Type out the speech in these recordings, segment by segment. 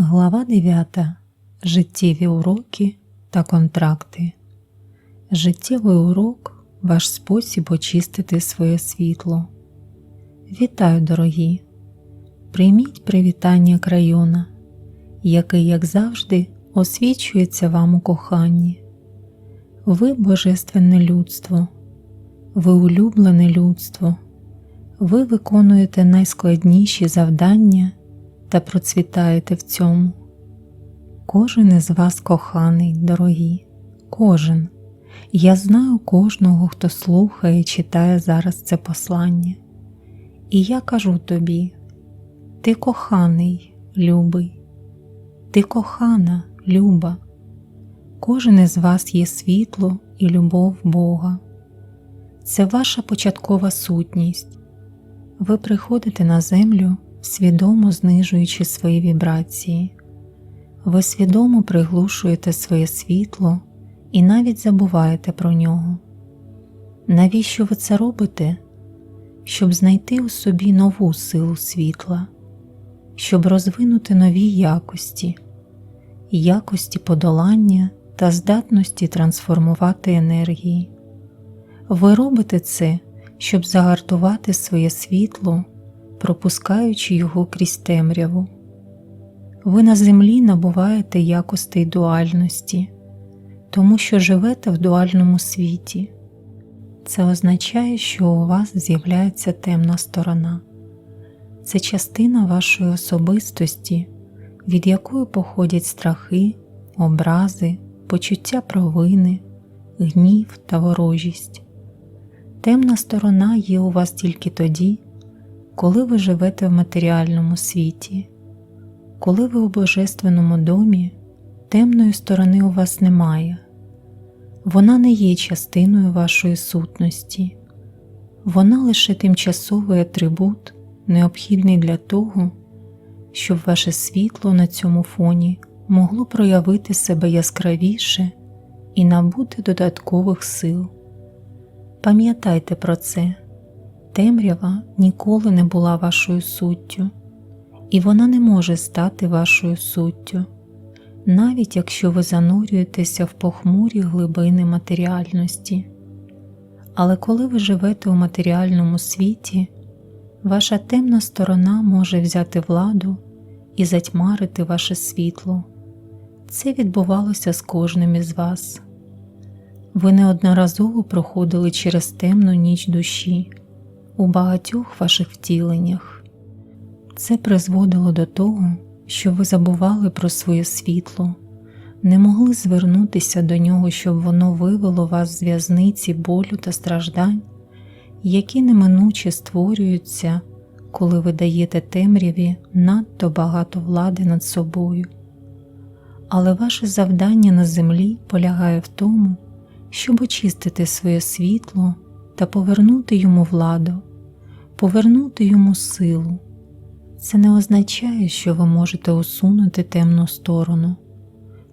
Глава 9. Життєві уроки та контракти. Життєвий урок ваш спосіб очистити своє світло. Вітаю, дорогі! Прийміть привітання крайона, який, як завжди, освічується вам у коханні. Ви божественне людство, ви улюблене людство, ви виконуєте найскладніші завдання та процвітаєте в цьому. Кожен із вас коханий, дорогі, кожен. Я знаю кожного, хто слухає і читає зараз це послання. І я кажу тобі: ти коханий, любий, ти кохана, люба. Кожен із вас є світло і любов Бога. Це ваша початкова сутність. Ви приходите на землю свідомо знижуючи свої вібрації. Ви свідомо приглушуєте своє світло і навіть забуваєте про нього. Навіщо ви це робите? Щоб знайти у собі нову силу світла, щоб розвинути нові якості, якості подолання та здатності трансформувати енергії. Ви робите це, щоб загартувати своє світло пропускаючи його крізь темряву. Ви на землі набуваєте якостей дуальності, тому що живете в дуальному світі. Це означає, що у вас з'являється темна сторона, це частина вашої особистості, від якої походять страхи, образи, почуття провини, гнів та ворожість. Темна сторона є у вас тільки тоді, коли ви живете в матеріальному світі, коли ви у Божественному домі, темної сторони у вас немає, вона не є частиною вашої сутності, вона лише тимчасовий атрибут, необхідний для того, щоб ваше світло на цьому фоні могло проявити себе яскравіше і набути додаткових сил. Пам'ятайте про це темрява ніколи не була вашою суттю, і вона не може стати вашою суттю, навіть якщо ви занурюєтеся в похмурі глибини матеріальності. Але коли ви живете у матеріальному світі, ваша темна сторона може взяти владу і затьмарити ваше світло. Це відбувалося з кожним із вас. Ви неодноразово проходили через темну ніч душі, у багатьох ваших втіленнях. Це призводило до того, що ви забували про своє світло, не могли звернутися до нього, щоб воно вивело вас з в'язниці болю та страждань, які неминуче створюються, коли ви даєте темряві надто багато влади над собою. Але ваше завдання на землі полягає в тому, щоб очистити своє світло та повернути йому владу повернути йому силу. Це не означає, що ви можете усунути темну сторону.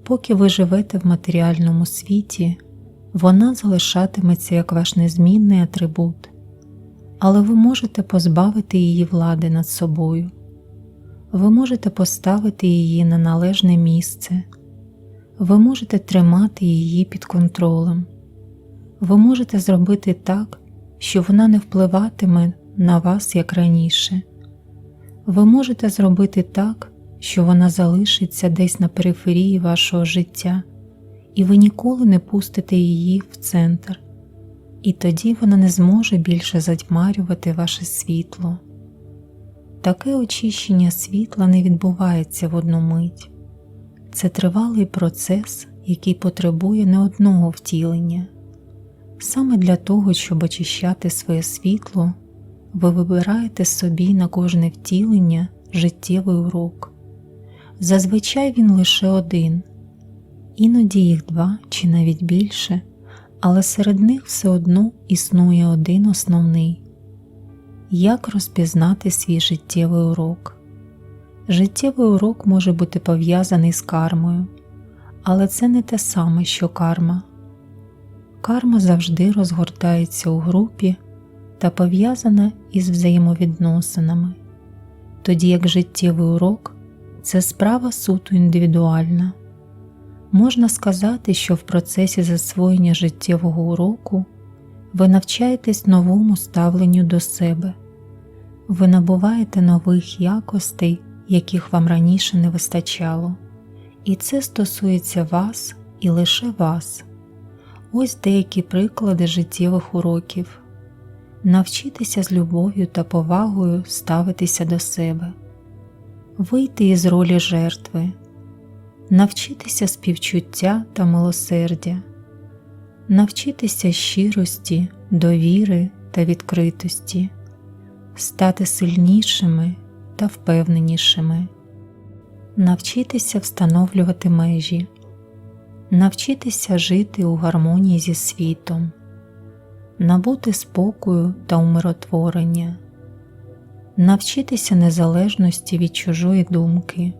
Поки ви живете в матеріальному світі, вона залишатиметься як ваш незмінний атрибут, але ви можете позбавити її влади над собою, ви можете поставити її на належне місце, ви можете тримати її під контролем, ви можете зробити так, що вона не впливатиме на вас як раніше. Ви можете зробити так, що вона залишиться десь на периферії вашого життя, і ви ніколи не пустите її в центр, і тоді вона не зможе більше затьмарювати ваше світло. Таке очищення світла не відбувається в одну мить, це тривалий процес, який потребує не одного втілення. Саме для того, щоб очищати своє світло, ви вибираєте собі на кожне втілення життєвий урок. Зазвичай він лише один, іноді їх два чи навіть більше, але серед них все одно існує один основний як розпізнати свій життєвий урок. Життєвий урок може бути пов'язаний з кармою, але це не те саме, що карма. Карма завжди розгортається у групі та пов'язана із взаємовідносинами, тоді як життєвий урок це справа суто індивідуальна. Можна сказати, що в процесі засвоєння життєвого уроку ви навчаєтесь новому ставленню до себе, ви набуваєте нових якостей, яких вам раніше не вистачало, і це стосується вас і лише вас. Ось деякі приклади життєвих уроків. Навчитися з любов'ю та повагою ставитися до себе, вийти із ролі жертви, навчитися співчуття та милосердя, навчитися щирості, довіри та відкритості, стати сильнішими та впевненішими, навчитися встановлювати межі, навчитися жити у гармонії зі світом, набути спокою та умиротворення, навчитися незалежності від чужої думки,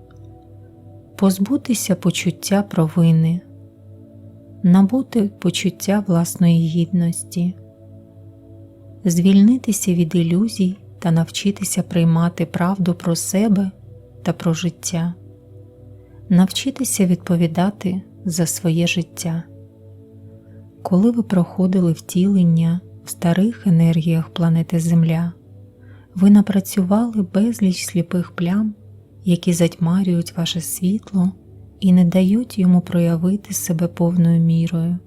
позбутися почуття провини, набути почуття власної гідності, звільнитися від ілюзій та навчитися приймати правду про себе та про життя, навчитися відповідати за своє життя. Коли ви проходили втілення в старих енергіях планети Земля, ви напрацювали безліч сліпих плям, які затьмарюють ваше світло і не дають йому проявити себе повною мірою.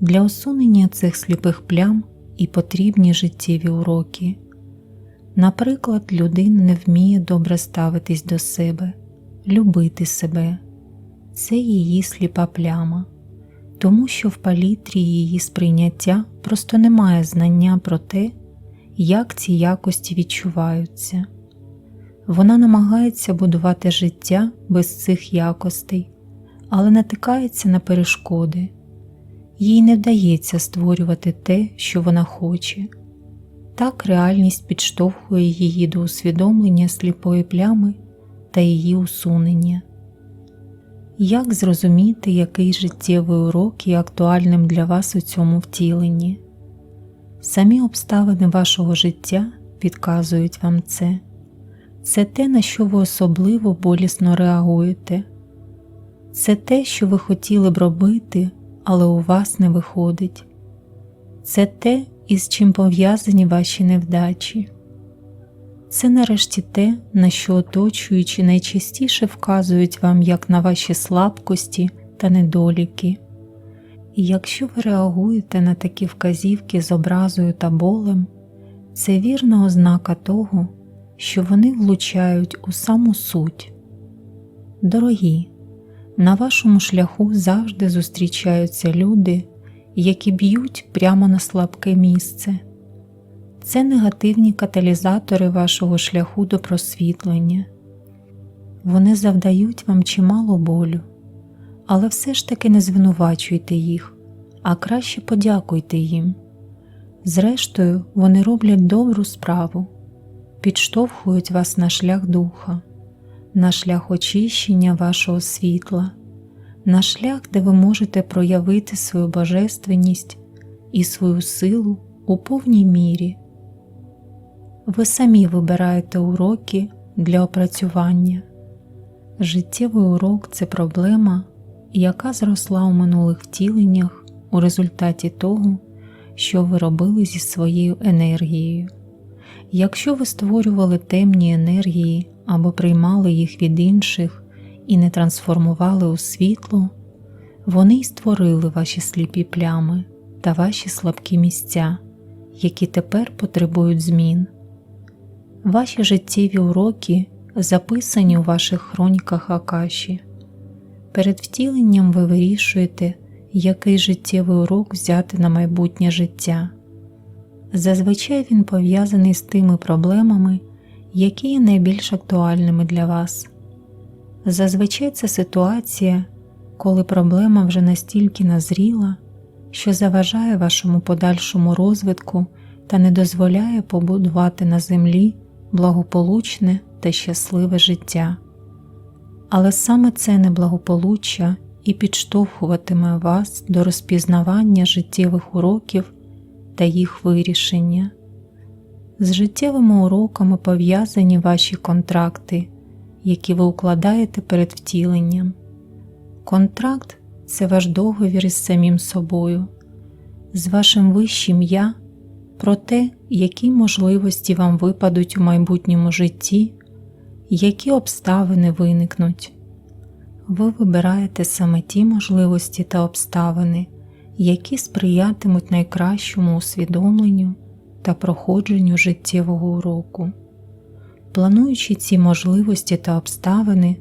Для усунення цих сліпих плям і потрібні життєві уроки. Наприклад, людина не вміє добре ставитись до себе, любити себе це її сліпа пляма, тому що в палітрі її сприйняття просто немає знання про те, як ці якості відчуваються. Вона намагається будувати життя без цих якостей, але натикається на перешкоди, їй не вдається створювати те, що вона хоче. Так реальність підштовхує її до усвідомлення сліпої плями та її усунення. Як зрозуміти, який життєвий урок є актуальним для вас у цьому втіленні? Самі обставини вашого життя підказують вам це, це те, на що ви особливо болісно реагуєте, це те, що ви хотіли б робити, але у вас не виходить, це те, із чим пов'язані ваші невдачі. Це нарешті те, на що оточуючі найчастіше вказують вам як на ваші слабкості та недоліки. І якщо ви реагуєте на такі вказівки з образою та болем, це вірна ознака того, що вони влучають у саму суть. Дорогі, на вашому шляху завжди зустрічаються люди, які б'ють прямо на слабке місце це негативні каталізатори вашого шляху до просвітлення. Вони завдають вам чимало болю, але все ж таки не звинувачуйте їх, а краще подякуйте їм. Зрештою, вони роблять добру справу, підштовхують вас на шлях духа, на шлях очищення вашого світла, на шлях, де ви можете проявити свою божественність і свою силу у повній мірі. Ви самі вибираєте уроки для опрацювання. Життєвий урок це проблема, яка зросла у минулих втіленнях у результаті того, що ви робили зі своєю енергією. Якщо ви створювали темні енергії або приймали їх від інших і не трансформували у світло, вони й створили ваші сліпі плями та ваші слабкі місця, які тепер потребують змін. Ваші життєві уроки записані у ваших хроніках Акаші. Перед втіленням ви вирішуєте, який життєвий урок взяти на майбутнє життя. Зазвичай він пов'язаний з тими проблемами, які є найбільш актуальними для вас. Зазвичай це ситуація, коли проблема вже настільки назріла, що заважає вашому подальшому розвитку та не дозволяє побудувати на землі благополучне та щасливе життя. Але саме це неблагополуччя і підштовхуватиме вас до розпізнавання життєвих уроків та їх вирішення. З життєвими уроками пов'язані ваші контракти, які ви укладаєте перед втіленням. Контракт це ваш договір із самим собою, з вашим вищим я про те, які можливості вам випадуть у майбутньому житті, які обставини виникнуть. Ви вибираєте саме ті можливості та обставини, які сприятимуть найкращому усвідомленню та проходженню життєвого уроку. Плануючи ці можливості та обставини,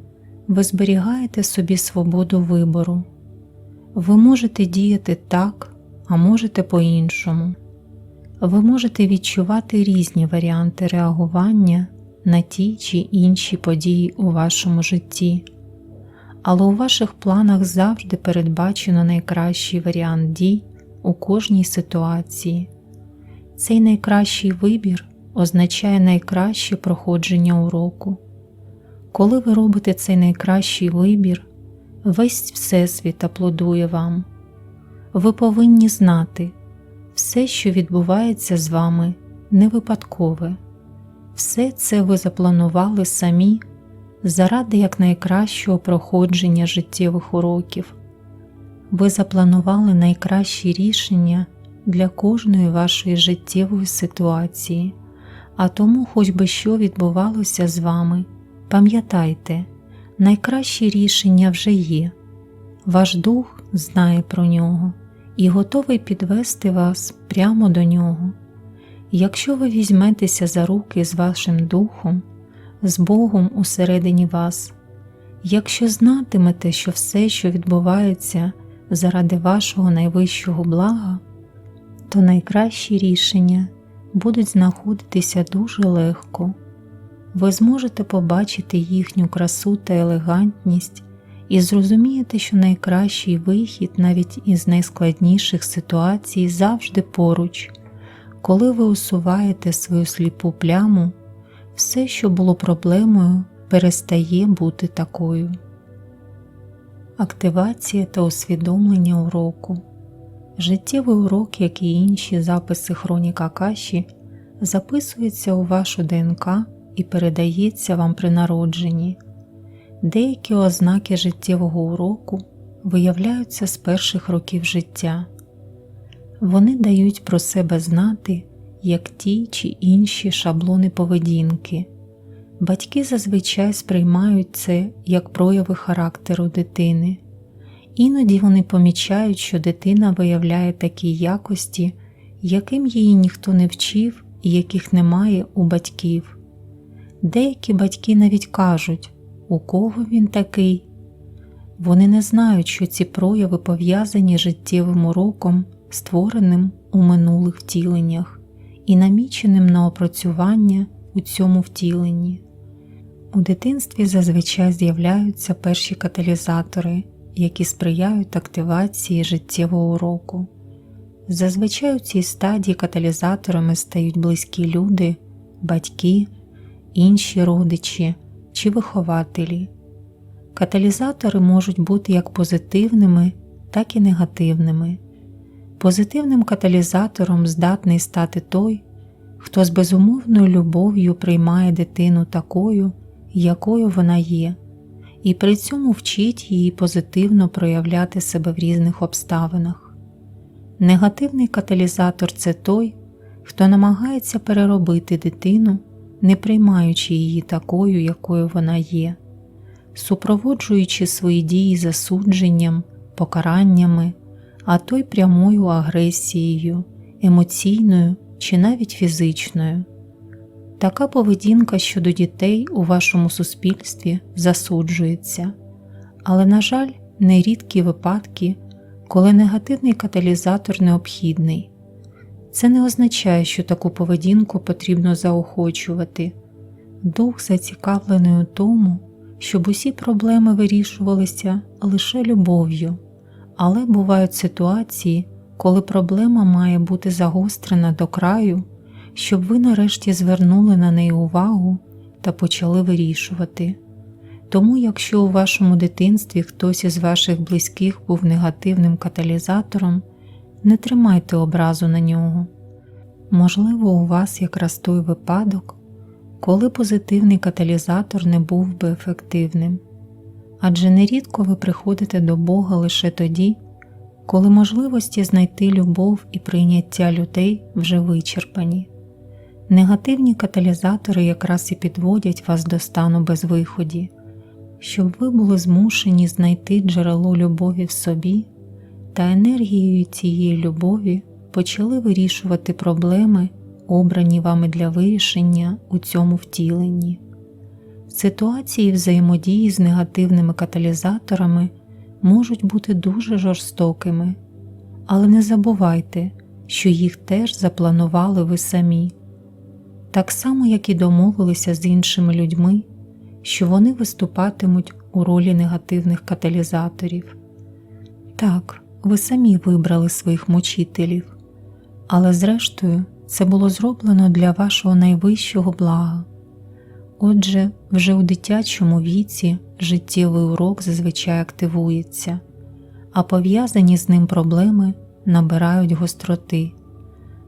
ви зберігаєте собі свободу вибору. Ви можете діяти так, а можете по-іншому. Ви можете відчувати різні варіанти реагування на ті чи інші події у вашому житті, але у ваших планах завжди передбачено найкращий варіант дій у кожній ситуації. Цей найкращий вибір означає найкраще проходження уроку. Коли ви робите цей найкращий вибір, весь Всесвіт аплодує вам. Ви повинні знати, все, що відбувається з вами, не випадкове, все це ви запланували самі заради якнайкращого проходження життєвих уроків. Ви запланували найкращі рішення для кожної вашої життєвої ситуації, а тому, хоч би що відбувалося з вами, пам'ятайте, найкращі рішення вже є, ваш дух знає про нього і готовий підвести вас прямо до нього. Якщо ви візьметеся за руки з вашим духом, з Богом усередині вас, якщо знатимете, що все, що відбувається заради вашого найвищого блага, то найкращі рішення будуть знаходитися дуже легко. Ви зможете побачити їхню красу та елегантність і зрозумієте, що найкращий вихід навіть із найскладніших ситуацій завжди поруч, коли ви усуваєте свою сліпу пляму, все, що було проблемою, перестає бути такою. Активація та усвідомлення уроку. Життєвий урок, як і інші записи хроніка каші, записується у вашу ДНК і передається вам при народженні. Деякі ознаки життєвого уроку виявляються з перших років життя. Вони дають про себе знати, як ті чи інші шаблони поведінки. Батьки зазвичай сприймають це як прояви характеру дитини. Іноді вони помічають, що дитина виявляє такі якості, яким її ніхто не вчив і яких немає у батьків. Деякі батьки навіть кажуть, у кого він такий. Вони не знають, що ці прояви пов'язані життєвим уроком, створеним у минулих втіленнях і наміченим на опрацювання у цьому втіленні. У дитинстві зазвичай з'являються перші каталізатори, які сприяють активації життєвого уроку. Зазвичай у цій стадії каталізаторами стають близькі люди, батьки, інші родичі чи вихователі. Каталізатори можуть бути як позитивними, так і негативними. Позитивним каталізатором здатний стати той, хто з безумовною любов'ю приймає дитину такою, якою вона є, і при цьому вчить її позитивно проявляти себе в різних обставинах. Негативний каталізатор це той, хто намагається переробити дитину не приймаючи її такою, якою вона є, супроводжуючи свої дії засудженням, покараннями, а то й прямою агресією, емоційною чи навіть фізичною. Така поведінка щодо дітей у вашому суспільстві засуджується, але, на жаль, нерідкі випадки, коли негативний каталізатор необхідний. Це не означає, що таку поведінку потрібно заохочувати. Дух зацікавлений у тому, щоб усі проблеми вирішувалися лише любов'ю, але бувають ситуації, коли проблема має бути загострена до краю, щоб ви нарешті звернули на неї увагу та почали вирішувати. Тому, якщо у вашому дитинстві хтось із ваших близьких був негативним каталізатором, не тримайте образу на нього. Можливо, у вас якраз той випадок, коли позитивний каталізатор не був би ефективним. Адже нерідко ви приходите до Бога лише тоді, коли можливості знайти любов і прийняття людей вже вичерпані. Негативні каталізатори якраз і підводять вас до стану безвиході, щоб ви були змушені знайти джерело любові в собі та енергією цієї любові почали вирішувати проблеми, обрані вами для вирішення у цьому втіленні. Ситуації взаємодії з негативними каталізаторами можуть бути дуже жорстокими, але не забувайте, що їх теж запланували ви самі, так само, як і домовилися з іншими людьми, що вони виступатимуть у ролі негативних каталізаторів. Так, ви самі вибрали своїх мучителів, але зрештою це було зроблено для вашого найвищого блага. Отже, вже у дитячому віці життєвий урок зазвичай активується, а пов'язані з ним проблеми набирають гостроти.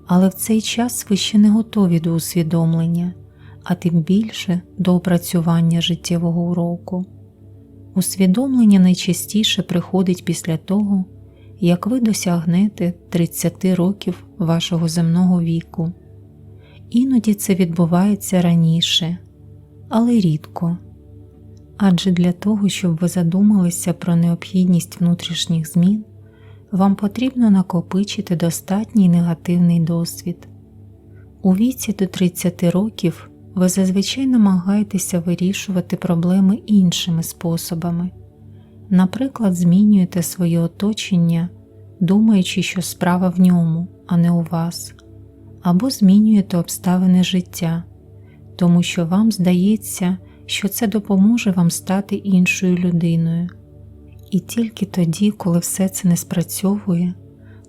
Але в цей час ви ще не готові до усвідомлення, а тим більше до опрацювання життєвого уроку. Усвідомлення найчастіше приходить після того, як ви досягнете 30 років вашого земного віку. Іноді це відбувається раніше, але рідко. Адже для того, щоб ви задумалися про необхідність внутрішніх змін, вам потрібно накопичити достатній негативний досвід. У віці до 30 років ви зазвичай намагаєтеся вирішувати проблеми іншими способами. Наприклад, змінюєте своє оточення, думаючи, що справа в ньому, а не у вас, або змінюєте обставини життя, тому що вам здається, що це допоможе вам стати іншою людиною. І тільки тоді, коли все це не спрацьовує,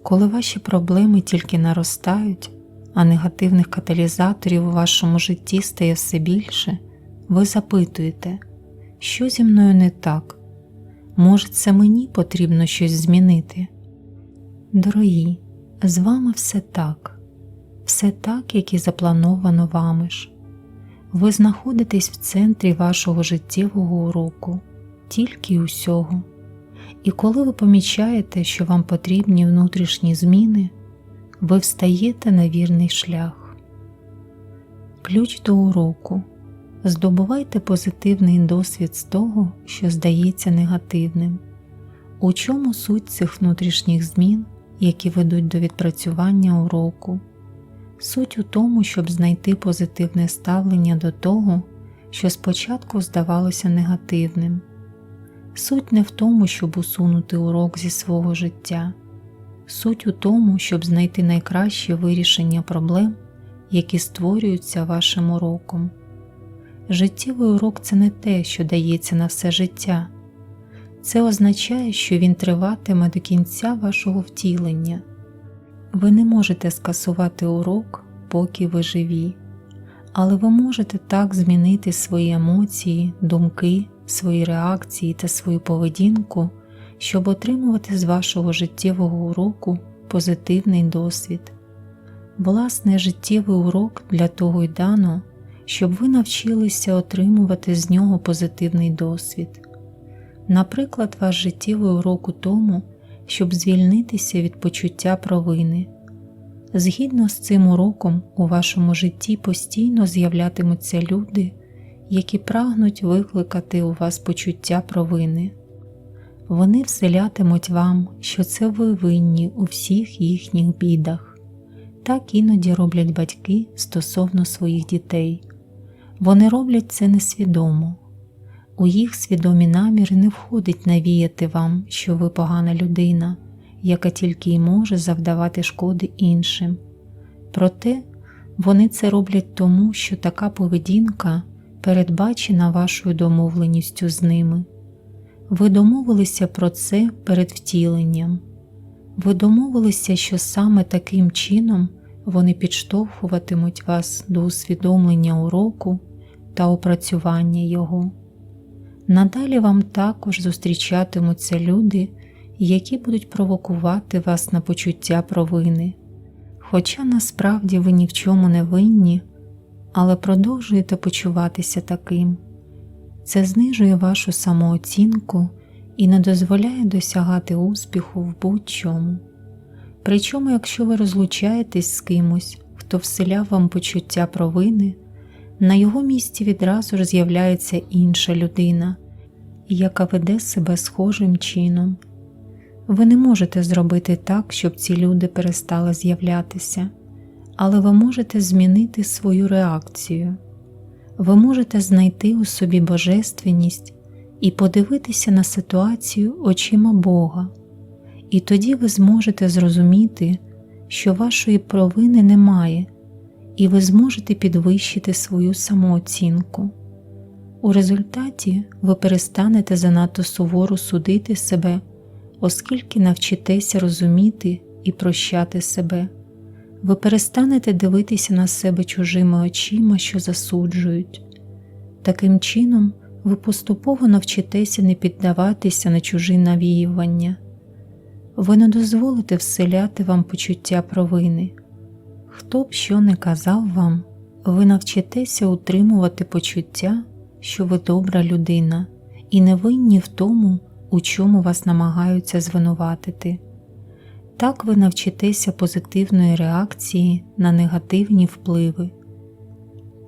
коли ваші проблеми тільки наростають, а негативних каталізаторів у вашому житті стає все більше, ви запитуєте, що зі мною не так, може, це мені потрібно щось змінити? Дорогі, з вами все так, все так, як і заплановано вами ж. Ви знаходитесь в центрі вашого життєвого уроку, тільки усього. І коли ви помічаєте, що вам потрібні внутрішні зміни, ви встаєте на вірний шлях. Ключ до уроку. Здобувайте позитивний досвід з того, що здається негативним. У чому суть цих внутрішніх змін, які ведуть до відпрацювання уроку? Суть у тому, щоб знайти позитивне ставлення до того, що спочатку здавалося негативним. Суть не в тому, щоб усунути урок зі свого життя, суть у тому, щоб знайти найкраще вирішення проблем, які створюються вашим уроком. Життєвий урок це не те, що дається на все життя, це означає, що він триватиме до кінця вашого втілення. Ви не можете скасувати урок, поки ви живі, але ви можете так змінити свої емоції, думки, свої реакції та свою поведінку, щоб отримувати з вашого життєвого уроку позитивний досвід. Власне, життєвий урок для того й дано, щоб ви навчилися отримувати з нього позитивний досвід. Наприклад, ваш життєвий урок у тому, щоб звільнитися від почуття провини. Згідно з цим уроком у вашому житті постійно з'являтимуться люди, які прагнуть викликати у вас почуття провини. Вони вселятимуть вам, що це ви винні у всіх їхніх бідах. Так іноді роблять батьки стосовно своїх дітей. Вони роблять це несвідомо. У їх свідомі наміри не входить навіяти вам, що ви погана людина, яка тільки й може завдавати шкоди іншим. Проте вони це роблять тому, що така поведінка передбачена вашою домовленістю з ними. Ви домовилися про це перед втіленням. Ви домовилися, що саме таким чином вони підштовхуватимуть вас до усвідомлення уроку та опрацювання його. Надалі вам також зустрічатимуться люди, які будуть провокувати вас на почуття провини, хоча насправді ви ні в чому не винні, але продовжуєте почуватися таким. Це знижує вашу самооцінку і не дозволяє досягати успіху в будь-чому. Причому, якщо ви розлучаєтесь з кимось, хто вселяв вам почуття провини, на його місці відразу ж з'являється інша людина, яка веде себе схожим чином. Ви не можете зробити так, щоб ці люди перестали з'являтися, але ви можете змінити свою реакцію. Ви можете знайти у собі божественність і подивитися на ситуацію очима Бога, і тоді ви зможете зрозуміти, що вашої провини немає, і ви зможете підвищити свою самооцінку. У результаті ви перестанете занадто суворо судити себе, оскільки навчитеся розуміти і прощати себе. Ви перестанете дивитися на себе чужими очима, що засуджують. Таким чином, ви поступово навчитеся не піддаватися на чужі навіювання. Ви не дозволите вселяти вам почуття провини. Хто б що не казав вам, ви навчитеся утримувати почуття, що ви добра людина, і не винні в тому, у чому вас намагаються звинуватити. Так ви навчитеся позитивної реакції на негативні впливи.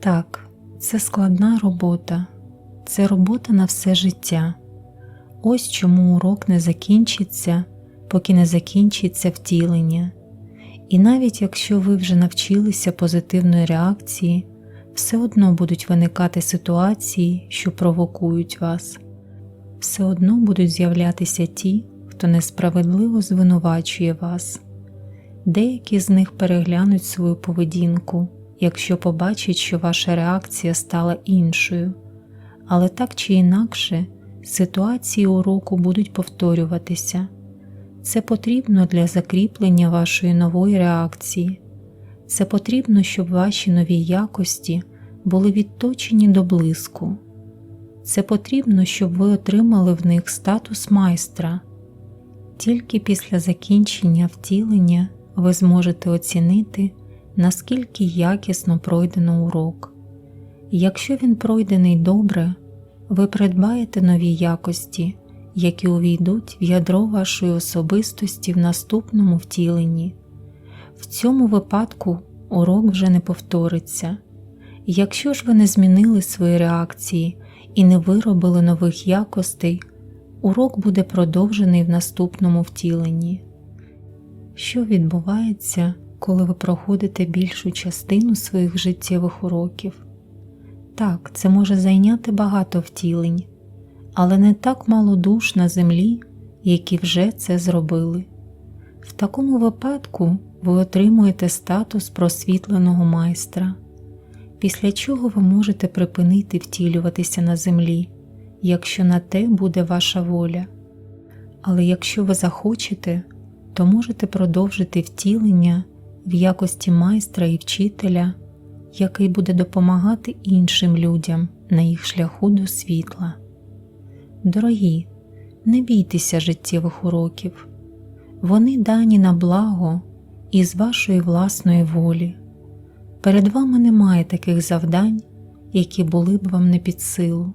Так, це складна робота, це робота на все життя. Ось чому урок не закінчиться, поки не закінчиться втілення. І навіть якщо ви вже навчилися позитивної реакції, все одно будуть виникати ситуації, що провокують вас, все одно будуть з'являтися ті, хто несправедливо звинувачує вас. Деякі з них переглянуть свою поведінку, якщо побачать, що ваша реакція стала іншою, але так чи інакше ситуації уроку будуть повторюватися. Це потрібно для закріплення вашої нової реакції. Це потрібно, щоб ваші нові якості були відточені до блиску. Це потрібно, щоб ви отримали в них статус майстра. Тільки після закінчення втілення ви зможете оцінити, наскільки якісно пройдено урок. Якщо він пройдений добре, ви придбаєте нові якості, які увійдуть в ядро вашої особистості в наступному втіленні. В цьому випадку урок вже не повториться. Якщо ж ви не змінили свої реакції і не виробили нових якостей, урок буде продовжений в наступному втіленні. Що відбувається, коли ви проходите більшу частину своїх життєвих уроків? Так, це може зайняти багато втілень, але не так мало душ на землі, які вже це зробили. В такому випадку ви отримуєте статус просвітленого майстра, після чого ви можете припинити втілюватися на землі, якщо на те буде ваша воля. Але якщо ви захочете, то можете продовжити втілення в якості майстра і вчителя, який буде допомагати іншим людям на їх шляху до світла. Дорогі, не бійтеся життєвих уроків, вони дані на благо і з вашої власної волі. Перед вами немає таких завдань, які були б вам не під силу.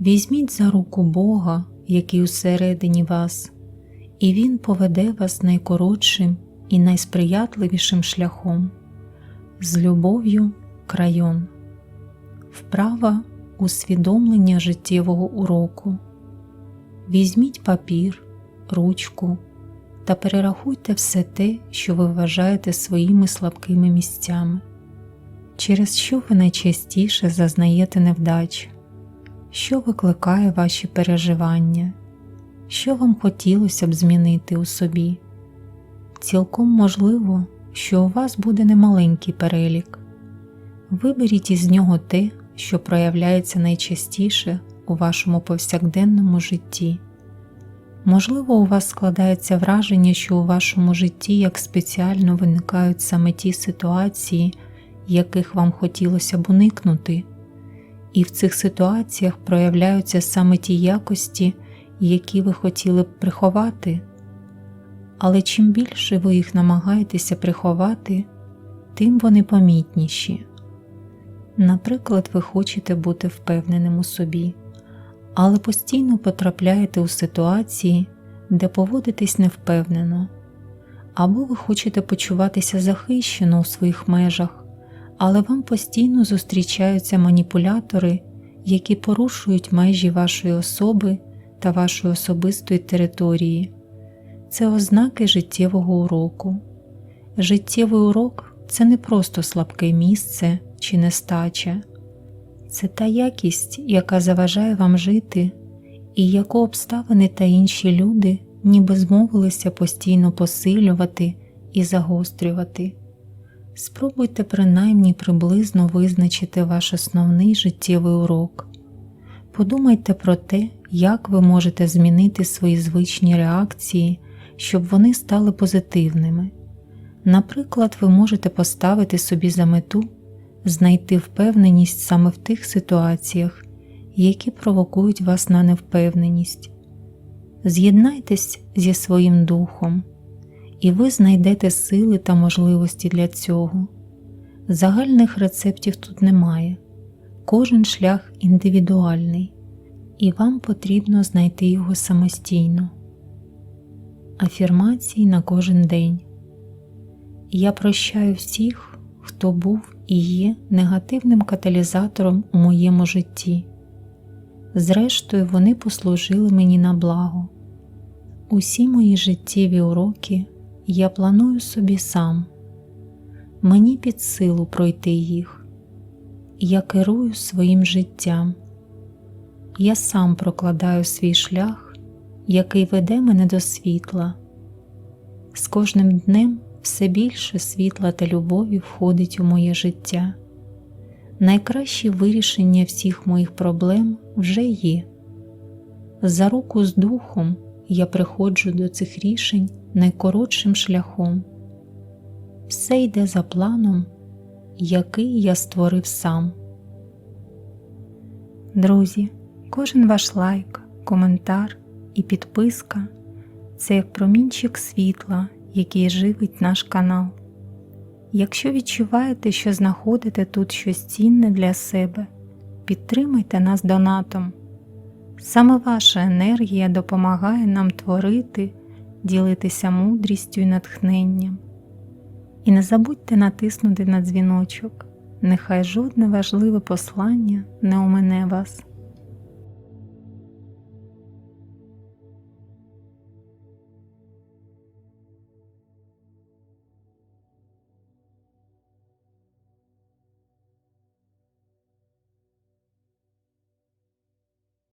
Візьміть за руку Бога, який усередині вас, і Він поведе вас найкоротшим і найсприятливішим шляхом, з любов'ю крайон. Вправа усвідомлення життєвого уроку. Візьміть папір, ручку та перерахуйте все те, що ви вважаєте своїми слабкими місцями, через що ви найчастіше зазнаєте невдач, що викликає ваші переживання, що вам хотілося б змінити у собі. Цілком можливо, що у вас буде немаленький перелік. Виберіть із нього те, що проявляється найчастіше у вашому повсякденному житті. Можливо, у вас складається враження, що у вашому житті як спеціально виникають саме ті ситуації, яких вам хотілося б уникнути, і в цих ситуаціях проявляються саме ті якості, які ви хотіли б приховати. Але чим більше ви їх намагаєтеся приховати, тим вони помітніші. Наприклад, ви хочете бути впевненим у собі, але постійно потрапляєте у ситуації, де поводитесь невпевнено, або ви хочете почуватися захищено у своїх межах, але вам постійно зустрічаються маніпулятори, які порушують межі вашої особи та вашої особистої території. Це ознаки життєвого уроку. Життєвий урок це не просто слабке місце чи нестача, це та якість, яка заважає вам жити, і яку обставини та інші люди ніби змовилися постійно посилювати і загострювати. Спробуйте принаймні приблизно визначити ваш основний життєвий урок. Подумайте про те, як ви можете змінити свої звичні реакції, щоб вони стали позитивними. Наприклад, ви можете поставити собі за мету знайти впевненість саме в тих ситуаціях, які провокують вас на невпевненість. З'єднайтесь зі своїм духом, і ви знайдете сили та можливості для цього. Загальних рецептів тут немає, кожен шлях індивідуальний, і вам потрібно знайти його самостійно. Афірмації на кожен день. Я прощаю всіх, хто був і є негативним каталізатором у моєму житті. Зрештою, вони послужили мені на благо. Усі мої життєві уроки я планую собі сам. Мені під силу пройти їх. Я керую своїм життям. Я сам прокладаю свій шлях, який веде мене до світла. З кожним днем все більше світла та любові входить у моє життя. Найкраще вирішення всіх моїх проблем вже є. За руку з духом я приходжу до цих рішень найкоротшим шляхом. Все йде за планом, який я створив сам. Друзі, кожен ваш лайк, коментар і підписка це як промінчик світла, який живить наш канал. Якщо відчуваєте, що знаходите тут щось цінне для себе, підтримайте нас донатом. Саме ваша енергія допомагає нам творити, ділитися мудрістю і натхненням. І не забудьте натиснути на дзвіночок, нехай жодне важливе послання не омине вас.